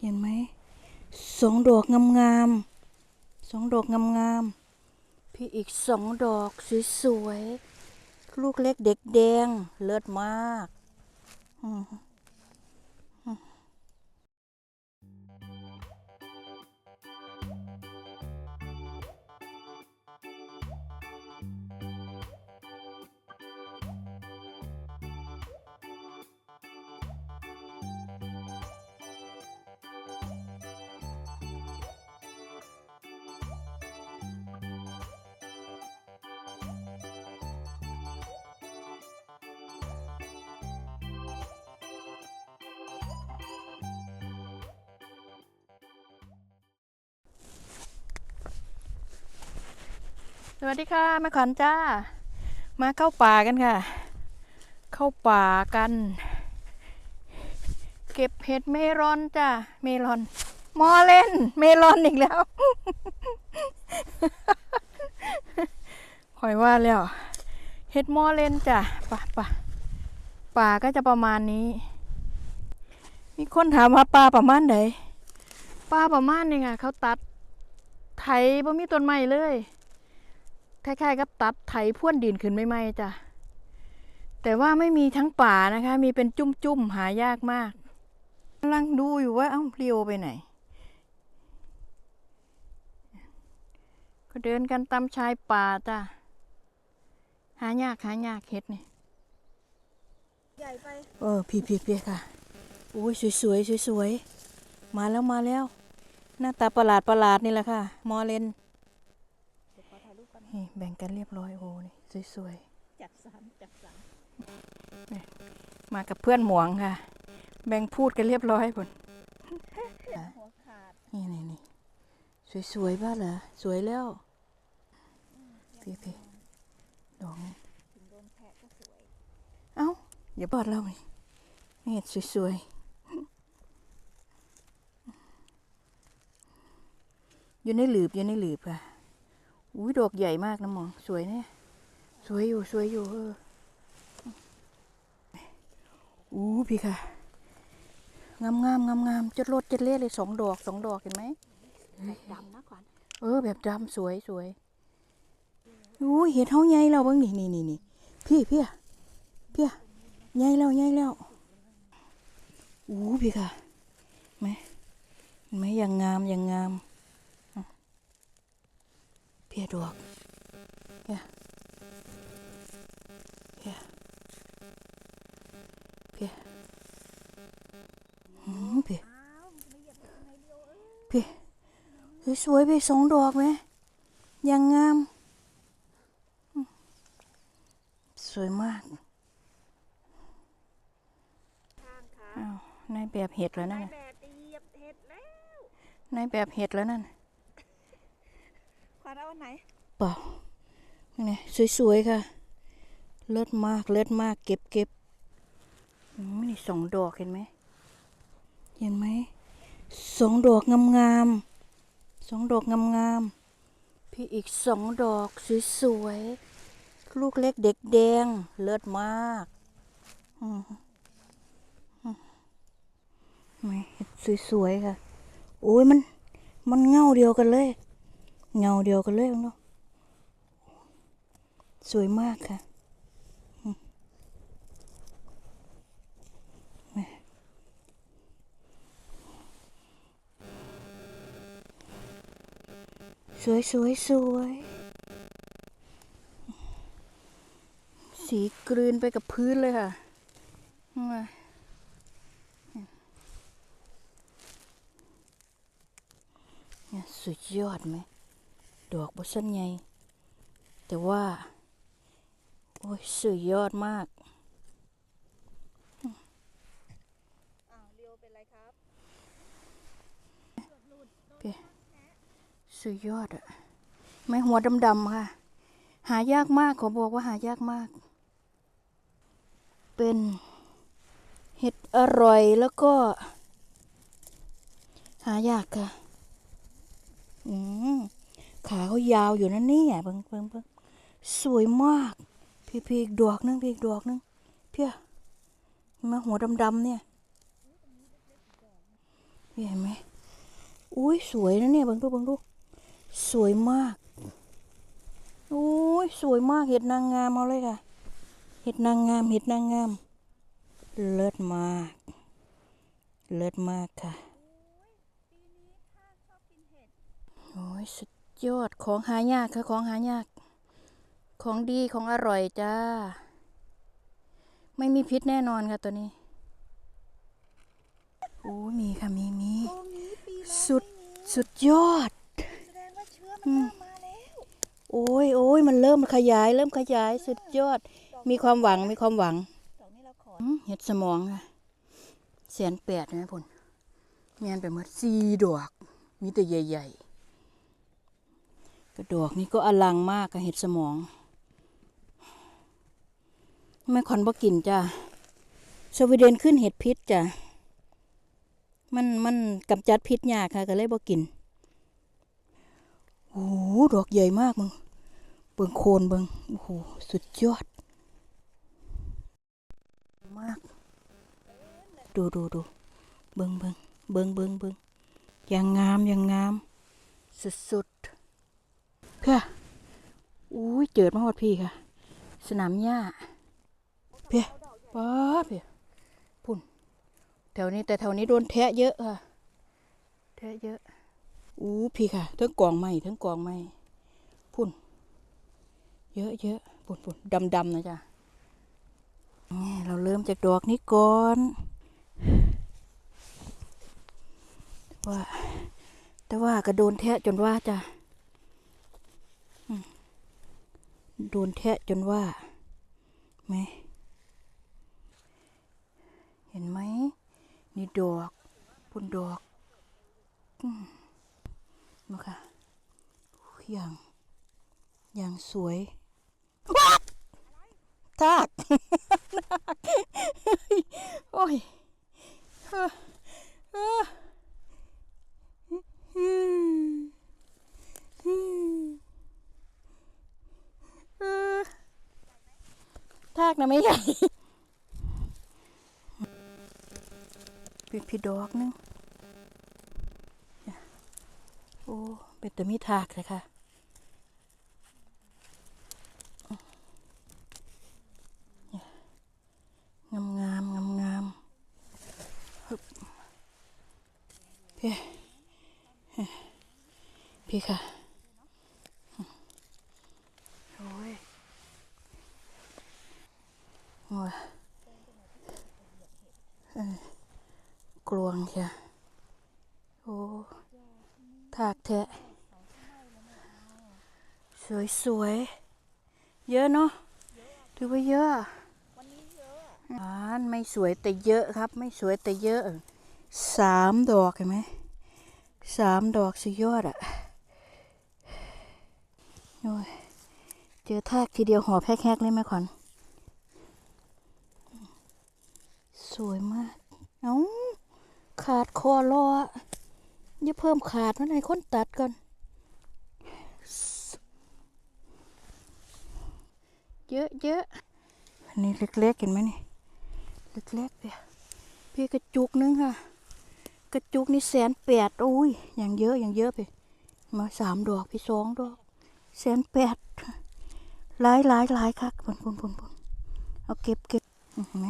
เห็นไหมสองดอกงามๆสองดอกงามๆพี่อีกสองดอกสวยๆลูกเล็กเด็กแดงเลิศมาก อืม สวัสดีค่ะแม่ขวัญจ้า มาเข้าป่ากันค่ะ เข้าป่ากัน เก็บเห็ดเมลอนจ้าเมลอน มอเล่น เมลอนอีกแล้วคอยว่าแล้วเห็ดมอเล่นจ้ะป่าป่าป่าก็จะประมาณนี้ มีคนถามว่าป่าประมาณไหนป่าประมาณนี้ค่ะเขาตัดไถบ่มีต้นไม้เลย คล้ายๆกับตัดไถพ่วนดินขึ้นใหม่ๆจ้ะแต่ว่าไม่มีทั้งป่านะคะ มีเป็นจุ่มๆหายากมากกำลังดูอยู่ว่าเอ้าเรียวไปไหน ก็เดินกันตามชายป่าจ้ะหายากหายากเห็ดนี่ใหญ่ไปเออพี่พี่พี่ค่ะโอ้ยสวยสวยสวยสวยๆมาแล้วมาแล้ว หน้าตาประหลาดประหลาดนี่แหละค่ะ มอเลน เดี๋ยวขอถ่ายรูปกั นนี่แบ่งกันเรียบร้อยโอ้นี่สวยสวยๆจัดสรรจัดสรรมากับเพื่อนหมวงค่ะ แบ่งพูดกันเรียบร้อยผลหัวขาดนี่นี่นี่สวยสวยๆบ้านเหรอสวยแล้วพี่พี่ดอกนี่ถึงโดนแพะก็สวยเอ้าอย่าบอดเรานี่นี่สวยสวยๆอยู่ในหลืบอยู่ในหลืบค่ะ อุ้ยดอกใหญ่มากนะหมองสวยเนี่ยสวยอยู่สวยอยู่เอออู้พี่ค่ะงามงามงามงามๆจะรดจะเล่เลยสองดอกสองดอกเห็นไหมดำนะขวัญเออ แบบดำสวยสวยอุ้ยเห็ดเท่าใหญ่แล้วเบ้างนี่นี่นี่นี่พี่พี่อะพี่อะใหญ่แล้วใหญ่แล้วอู้พี่ค่ะเห็นไหมเห็นไหมอย่างงามอย่างงามอะ พี่อะดอกพี่อะพี่อะพี่อะอือสวมันจะไม่เหยียบยังไงเดียวเอ้ยพี่สวยๆไปสองดอกไหมยังงาม สวยมากข้างขาอ้าวในแบบเห็ดแล้วนั่นนายแบบเห็ดแล้วในแบบเห็ดแล้วนั่ นน่ะขวัญเอาอันไหนเปล่านี่สวยๆค่ะ เลิศมากเลิศมากเก็บเก็บอืมนี่สองดอกเห็นไหมเห็นไหมสองดอกงามๆสองดอกงามๆพี่อีกสองดอกสวยๆลูกเล็กเด็กแดง เลิศมากอืมอืมไม่สวยๆค่ะโอ้ยมันมันเงาเดียวกันเลย เงาเดียวกันเลยเนาะสวยมากค่ะสวยสวยสวย สีกลืนไปกับพื้นเลยค่ะมาเนี่ยสุดยอดไหม ดอกบสั้นใหญ่แต่ว่า โอ้ยสุดยอดมากอ้าวเรียวเป็นไรครับสุดยอดอะไม้หัวดำๆค่ะ หายากมากขอบอกว่าหายากมาก เป็นเห็ดอร่อยแล้วก็ หายากค่ะ อืม ขาเขายาวอยู่นั่นนี่ยเบิ่งเบิ่งเบิ่งสวยมาก พี่พีอีกดอกนึงพี่อีกดอกนึงเพี้ยเห็นไหมาหัวดำๆเนี่ยเพี่เห็นไหมอุ้ยสวยนะเนี่ยเบังดูเบังดูสวยมากอุ้ยสวยมากเห็ดนางงามเอาเลยค่ะ เห็ดนางงามเห็ดนางงาม เลิศมาก เลิศมากค่ะปีนี้ข้าชอบกินเห็ดโอ้ยสุด ยอดของหายากค่ะของหายาก ของดีของอร่อยจ้า ไม่มีพิษแน่นอนค่ะตัวนี้โอ้ยมีค่ะมีมีตรงนี้ปีแล้วสุดไม่มีสุดยอดแสดงว่าเชื้อมันเริ่มมาแล้วโอ้ยโอ้ยมันเริ่มขยาย เริ่มขยายสุดยอด มีความหวังมีความหวังดอกนี้เราขออืมเห็ดสมองค่ะแสนแปดนะพุ่นแมนไปหมดสี่ดอก มีแต่ใหญ่ๆ กระดอกนี่ก็อลังมากกับเห็ดสมองไม่คอนบ่กินจ้ะสวีเดนขึ้นเห็ดพิษจ้ะมันมันกำจัดพิษยากค่ะก็เลยบ่กินโอ้โหดอกใหญ่มากมึงเบิ่งโคนเบิ่งโอ้โหสุดยอด มาก ดูดูดูเบิ่งเบิ่งเบิ่งเบิ่งเบิ่งอย่างงามอย่างงาม สุดสุดๆ เพื่ออุ้ยเจิดมาหอดพี่ค่ะ สนามหญ้าเพี่ยป๊าดเพี่ยพุ่นแถวนี้แต่แถวนี้โดนแทะเยอะค่ะ แทะเยอะอู้พี่ค่ะทั้งกองไม้ทั้งกองไม้พุ่น เยอะเยอะพุ่นพุ่นดำดำๆนะจ๊ะนี่เราเริ่มจากดอกนี้ก่อนว่าแต่ว่าก็โดนแทะจนว่าจ้ะอืม โดนแทะจนว่าไหมเห็นไหมนี่ดอกปุ่นดอกมาค่ะอย่างอย่างสวยทากโอ้ยเอ้อเอ้ออืมอืมเออทากนะไม่ใหญ่ปิ ดอกนึงโอ้เป็นแต่มีทากเลยค่ะงามงามงามงามพี่พี่ค่ะโอ้ยโอ้ยเออ กลวงใช่โอ้ทากแทะสวยสวยๆ เยอะเนาะถือว่าเยอะวันนี้เยอะอ่านไม่สวยแต่เยอะครับ ไม่สวยแต่เยอะสามดอกเห็นไหมสามดอกสุดยอดอะโอ้ยเจอทากทีเดียวห่อแพ็คๆเลยไหมขวัญสวยมาก เอ้า ขาดคอรออย่าเพิ่มขาดมันให้คนตัดก่อนเยอะเยอะอันนี้เล็กๆเห็นไหมนี่ เล็กๆเดียพี่กระจุกนึงค่ะ กระจุกนี่แสนแปดโอ้ยอย่างเยอะอย่างเยอะไปมาสามดอกพี่สองดอกแสนแปดหลายหลายหลายคักปนปุ่นปุ่นปุ่นเอาเก็บเก็บเห็นไหม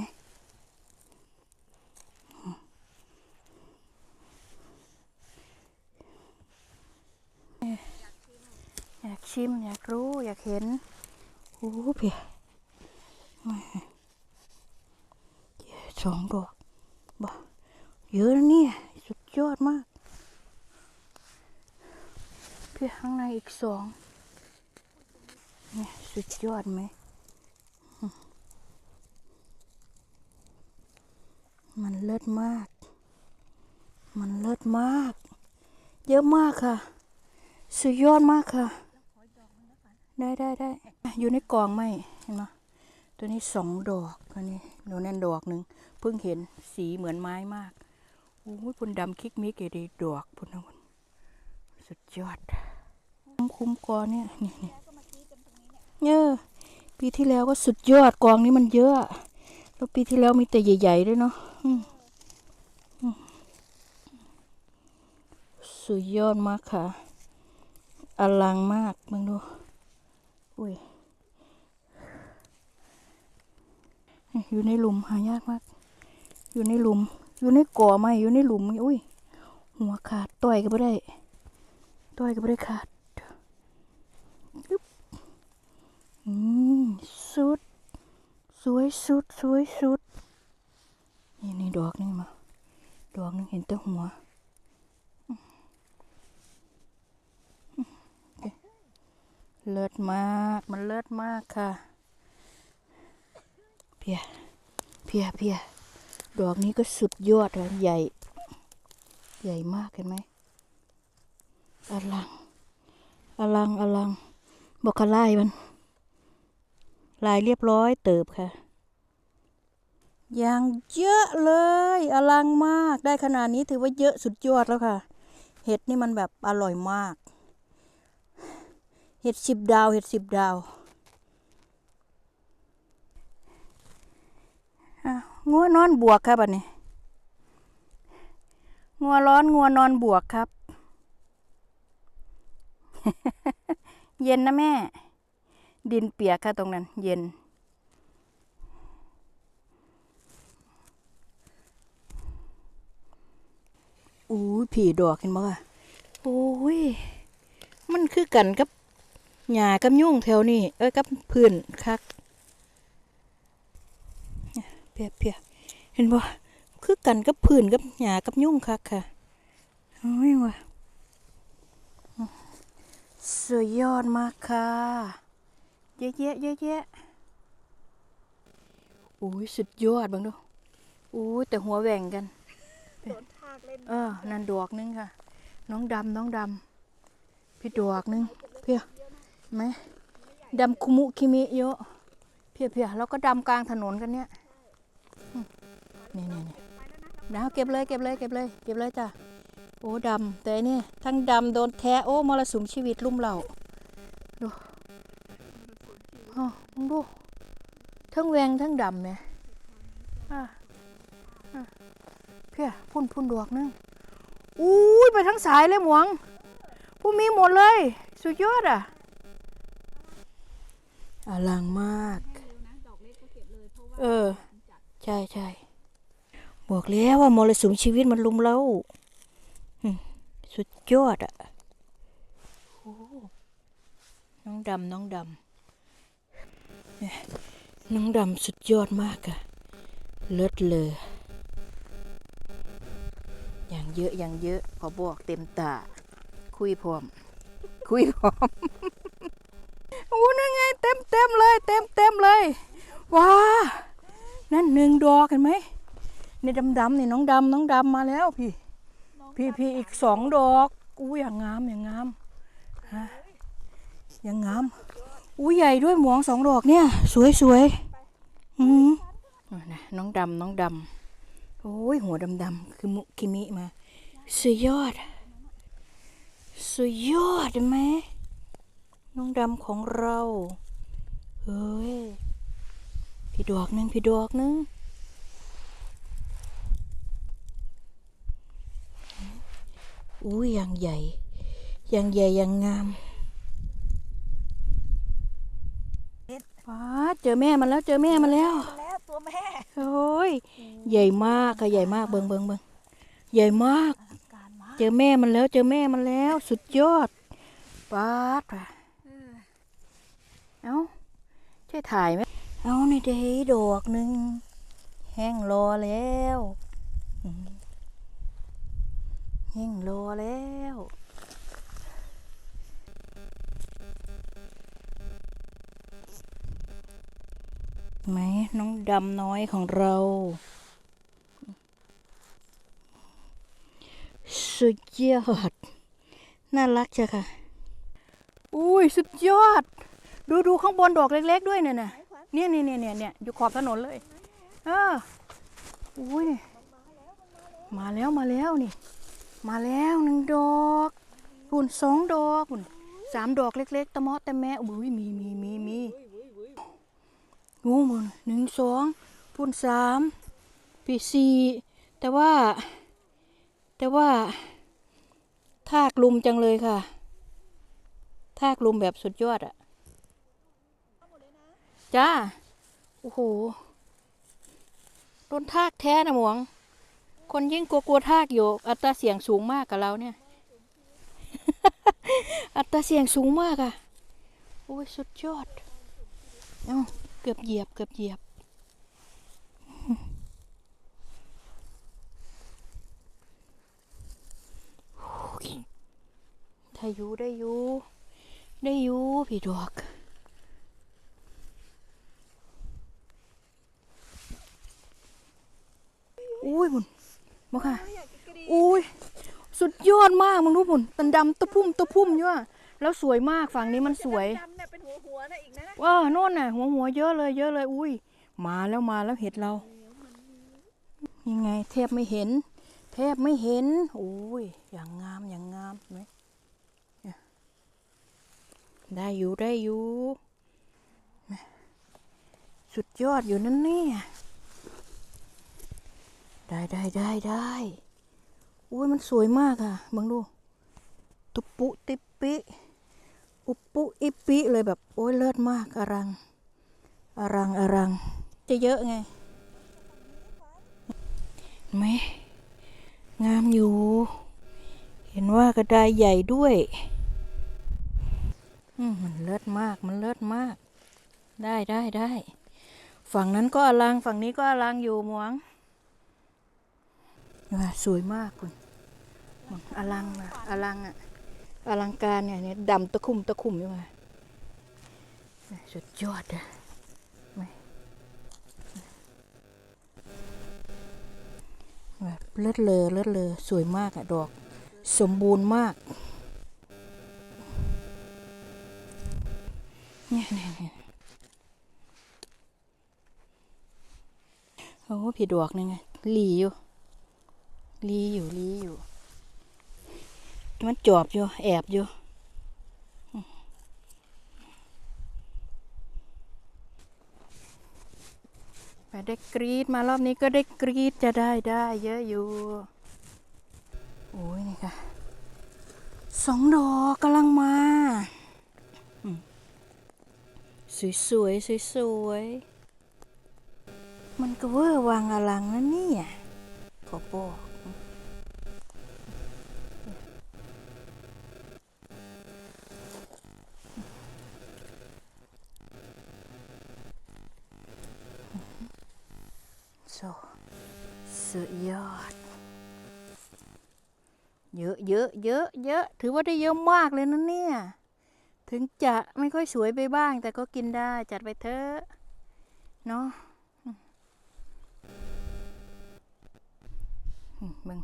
อยาก ชิม อยากรู้อยากเห็นโอ้เพี่ยสองดอกบ่เยอะนะเนี่ย สุดยอดมาก เพี่ข้างในอีกสองเนี่ยสุดยอดไหม มันเลิศมาก มันเลิศมาก เยอะมากค่ะ สุดยอดมากค่ะ ได้ได้ได้อยู่ในกองไหมเห็นไหมตัวนี้สองดอกตัวนี้หนูแน่นดอกหนึ่งเพิ่งเห็นสีเหมือนไม้มากโอ้ยพุ่นดำคิกมิกเอดีดอกพุ่นนะพุ่นสุดยอด คุ้มกอเนี่ยนี่นี่เนี่ยเอปีที่แล้วก็สุดยอดกองนี้มันเยอะแล้วปีที่แล้วมีแต่ใหญ่ๆด้วยเนาะสุดยอดมากค่ะอลังมากมึงดู อุ้ยอยู่ในหลุมหายากมาก อยู่ในหลุม อยู่ในก่อไม้อยู่ในหลุมอุ้ย หัวขาดต่อยก็ไม่ได้ ต่อยก็ไม่ได้ขาดอืมสุด สวยสุด สวยสุด นี่นี่ดอกนี่มา ดอกนึงเห็นแต่หัว เลิศมาก มันเลิศมากค่ะ เพีย เพีย เพีย ดอกนี้ก็สุดยอดเลยใหญ่ ใหญ่มากเห็นไหม อลัง อลัง อลัง บอกกระไลมัน ลายเรียบร้อยเติบค่ะ อย่างเยอะเลย อลังมาก ได้ขนาดนี้ถือว่าเยอะสุดยอดแล้วค่ะ เห็ดนี่มันแบบอร่อยมาก เห็ดสิบดาว เห็ดสิบดาวงัวนอนบวกครับอันนี้งัวร้อนงัวนอนบวกครับ เย็นนะแม่ ดินเปียกค่ะตรงนั้น เย็น อู้ผีดอกเห็นบ่ค่ะโอ้ย มันคือกันกับ หญ้ากับยุ่งแถวนี้เอ้ยกับพื้นคักเพียเพียเห็นบ่คือกันกับพื้นกับหญ้ากับยุ่งคักค่ะโอ้ยว่ะสุดยอดมากค่ะเยอะแยะเยอะแยะโอ้ยสุดยอดเบังดูโอ้ยแต่หัวแหว่งกันโดนทากเล่นเออ นั่นดอกนึงค่ะ น้องดำน้องดำพี่ดอกนึงเพีย ไหมดำคุมุคิมิเยอะ เพียเพียแล้วก็ดำกลางถนนกันเนี่ยนี่นี่นี่ดาวเก็บเลยเก็บเลยเก็บเลยเก็บเลยจ้ะโอ้ดำแต่อันนี่ทั้งดำโดนแท้โอ้มรสุมชีวิตลุ่มเหล่าดูอ๋อมึงดูทั้งแวงทั้งดำเนี่ยเพียพุ่นพุ่นดอกนึงอุ้ยไปทั้งสายเลยหมวง ผู้มีหมดเลย สุดยอดอะ อลังมาก เออ ใช่ใช่บอกแล้วว่ามรสุมชีวิตมันลุมเราสุดยอดอะน้องดำน้องดำน้องดำสุดยอดมากอะเลิศเลย อย่างเยอะอย่างเยอะ ขอบอกเต็มตา คุยพร้อม คุยพร้อม โอ้นั่นไง เต็มเต็มเลยเต็มเต็มเลยว้านั่นหนึ่งดอกเห็นไหมนี่ดำดำนี่น้องดำน้องดำมาแล้วพี่ พี่พี่อีกสองดอกอู้อย่างงามอย่างงามฮะอย่างงามอู้ใหญ่ด้วยหมวงสองดอกเนี่ย สวยสวยอืมนะน้องดำน้องดำโอ้ยหัวดำๆคือมุคิมิมา สุดยอด สุดยอดไหมน้องดำของเรา เฮ้ย พี่ดอกหนึงพี่ดอกหนึงอุ้ยอย่างใหญ่อย่างใหญ่อย่างงามว้าดเจอแม่มันแล้วเจอแม่มันแล้วมาแล้วตัวแม่โอ้ยใหญ่มากค่ะใหญ่มากเบิงเบิงเบิงใหญ่มากการมาเจอแม่มันแล้ว เจอแม่มันแล้ว สุดยอดปาดว่ะเอ้า ใช่ถ่ายไหมเอาในเดดอกหนึ่งแห้งรอแล้วอืมแห้งรอแล้วไหมน้องดำน้อยของเรา สุดยอด น่ารักจ้ะค่ะ อุ้ย สุดยอด ดูดูข้างบนดอกเล็ก ๆ ด้วยเนี่ยนะเนี่ยเนี่ยเนี่ยเนี่ยเนี่ยอยู่ขอบถนนเลย เอออุ้ยมาแล้วมาแล้วนี่ มาแล้วหนึ่งดอกหุ่นสองดอกหุ่นสามดอกเล็ก ๆตะมาะแต่แม่อุ้ยมีมีมีมีงูมันหนึ่งสองพุ่นสามปีสี่แต่ว่า แต่ว่า ทากลุมจังเลยค่ะ ทากลุมแบบสุดยอดอะ จ้า โอ้โหโดนทากแท้นะหมวง คนยิ่งกลัวกลัวทากอยู่ อัตราเสี่ยงสูงมากกับเราเนี่ย อัตราเสี่ยงสูงมากอะโอ้ยสุดยอด เอ้า เกือบเหยียบ เกือบเหยียบได้อยู่ได้อยู่ได้อยู่พี่ดอก อุ้ยบุญมาค่ะ อุ้ยสุดยอดมากมึงรู้บุญตันดำตะพุ่มตะพุ่มอยู่อะแล้วสวยมากฝั่งนี้มันสวยดำเนี่ยเป็นหัวหัวๆนะอีกนะว้าโน่นน่ะ หัวหัวเยอะเลยเยอะเลย อุ้ย มาแล้วมาแล้วเห็ดเรา ยังไงแทบไม่เห็น แทบไม่เห็นโอ้ยอย่างงามอย่างงามไหมได้อยู่ได้อยู่ สุดยอดอยู่นั่นเนี่ย ได้ได้ได้ได้อุ้ยมันสวยมากอะบังดู ตุปุติปิอุปุอิปิเลยแบบ โอ้ยเลิศมากอรังอรังอรัง จะเยอะไงไหมงามอยู่ เห็นว่ากระไดใหญ่ด้วยอืมมันเลิศมากมันเลิศมาก ได้ได้ได้ ฝั่งนั้นก็อลังฝั่งนี้ก็อลังอยู่หมวง สวยมากคุณอลังอะอลังอะอลังการเนี่ยเนี่ยดำตะคุ่มตะคุ่มอยู่มาสุดยอดอะแบบเลิศเลอเลิศเลอสวยมากอะดอก สมบูรณ์มากเนี่ยเนี่ยเนี่ยโอ้พี่ดอกนี่ไงหลีอยู่ ลีอยู่ลีอยู่ มันจอบอยู่ แอบอยู่ ไปได้กรีดมารอบนี้ก็ได้กรีดจะได้ได้เยอะอยู่ โอ้ยนี่ค่ะสองดอกกำลังมา สวยสวยสวยสวยมันก็เวอร์วางอลังนะเนี่ยขอบอกโซ สุดยอด เยอะเยอะเยอะเยอะ ถือว่าได้เยอะมากเลยนะเนี่ย ถึงจะไม่ค่อยสวยไปบ้าง แต่ก็กินได้จัดไปเถอะเนาะมึง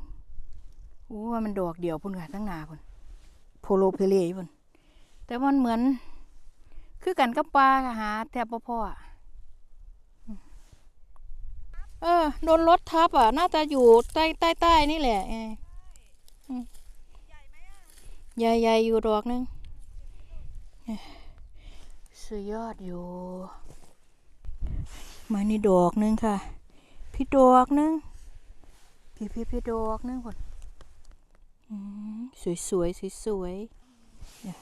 โอ้ว่ามันดอกเดียวพุ่นค่ะทั้งนาพุ่นโพโลเพเล่พุ่นแต่มันเหมือน คือกันกับปลาค่ะหาแทบบ่อ อะเออ โดนรถทับอะ น่าจะอยู่ใต้ใต้ใต้นี่แหละใหญ่ใหญ่อยู่ดอกหนึงเอ้ยสุดยอดอยู่ มานี่ดอกหนึงค่ะ พี่ดอกหนึง พี่พี่พี่ดอกหนึงคนสวยสวยสวยสวยๆเนี่ย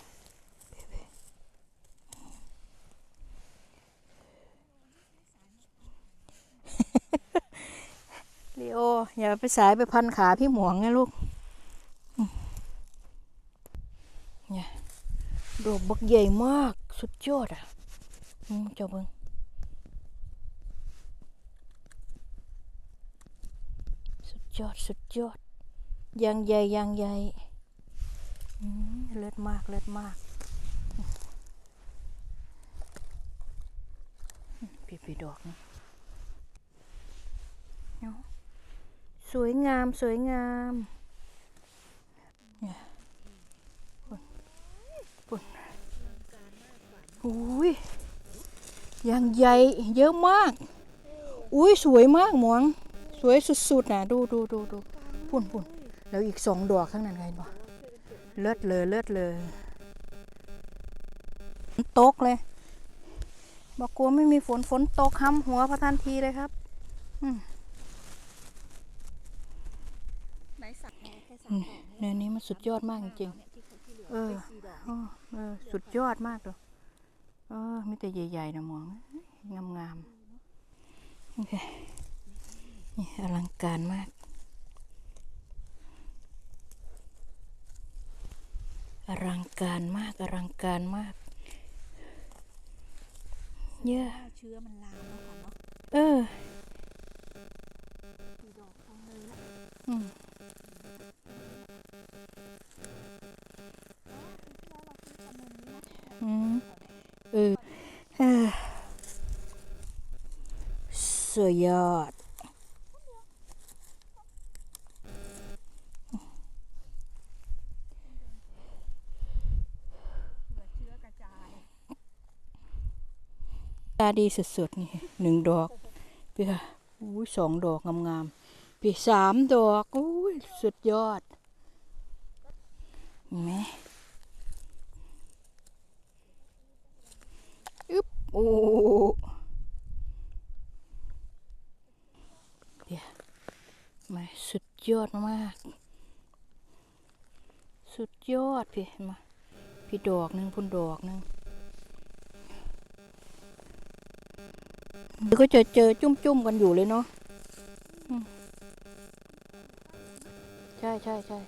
ลีโออย่าไปสายไปพันขาพี่หมวงนะลูกเนี่ยดอกบักใหญ่มากสุดยอดอะเจ้าเบิงสุดยอดสุดยอดยางใหญ่ยางใหญ่เลิศมากเลิศมากพี่พี่ดอกนี่เนาะ สวยงามสวยงามเนี่ยปุ่นปุ่นอุ้ยอย่างใหญ่เยอะมาก อุ้ยสวยมากหมวง สวยสุดๆนะดูดูดูดูปุ่นปุ่นแล้วอีกสองดอกข้างนั้นไงบ่เลิศเลยเลิศเลยฝนตกเลย บอกกลัวไม่มีฝนฝนตกห้ำหัวพระทันทีเลยครับไหนสักแค่สักแขน เนินนี้มัน สุดยอดมากจริงเนี่ยที่เออเออ สุดยอดมากเลยเออมีแต่ใหญ่ๆนะมอง งามๆโอเคนี่อลังการมาก อลังการมาก อลังการมาก เยอะเชื้อมันลามแล้วค่ะเนาะเอออืม สุดยอด ตาดีสุดๆนี่หนึ่งดอกเปียอุ้ยสองดอกงามๆเปียสามดอกอุ้ยสุดยอดเห็นไหมอึ๊บโอ้เปียมาสุด ยอดมาก สุดยอดพี่มาพี่ดอกหนึ่งพุ่นดอกหนึ่งเดี๋ยวก็จะเจอจุ่มๆกันอยู่เลยเนาะใช่ใช่ใช่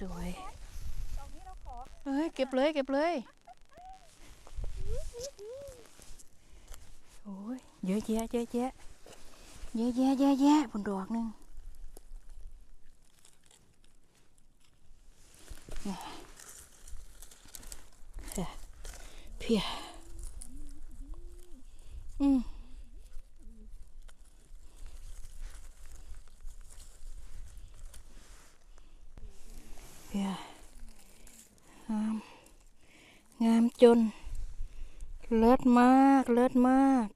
สวยตรงนี้เอๆเฮ้ยเก็บเลยเก็บเลย โอ้ยเยอะแยะเยอะแยะเยอะแยะเยอะแยะผลดอกนึงเพียอืมเพียงามงามจน เลิศมาก เลิศมาก